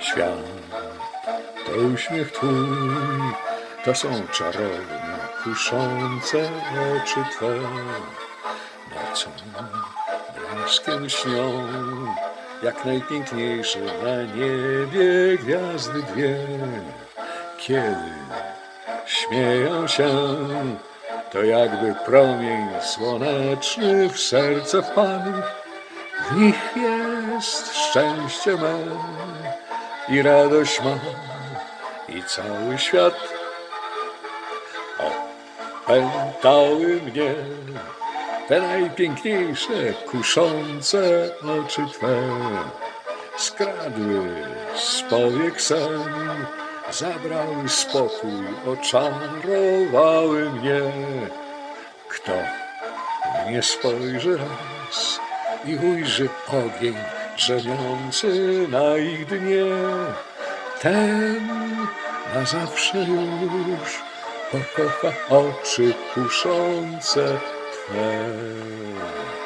Świat to uśmiech twój, to są czarowne, kuszące oczy twe. Nocą blaskiem śnią, jak najpiękniejsze na niebie gwiazdy dwie. Kiedy śmieją się, to jakby promień słoneczny w serce wpadł. W nich jest szczęście me i radość ma i cały świat. Opętały mnie te najpiękniejsze, kuszące oczy Twe. Skradły z powiek sen, zabrały spokój, oczarowały mnie. Kto nie spojrzy raz i ujrzy ogień drzemiący na ich dnie, ten na zawsze już pokocha oczy kuszące Twe.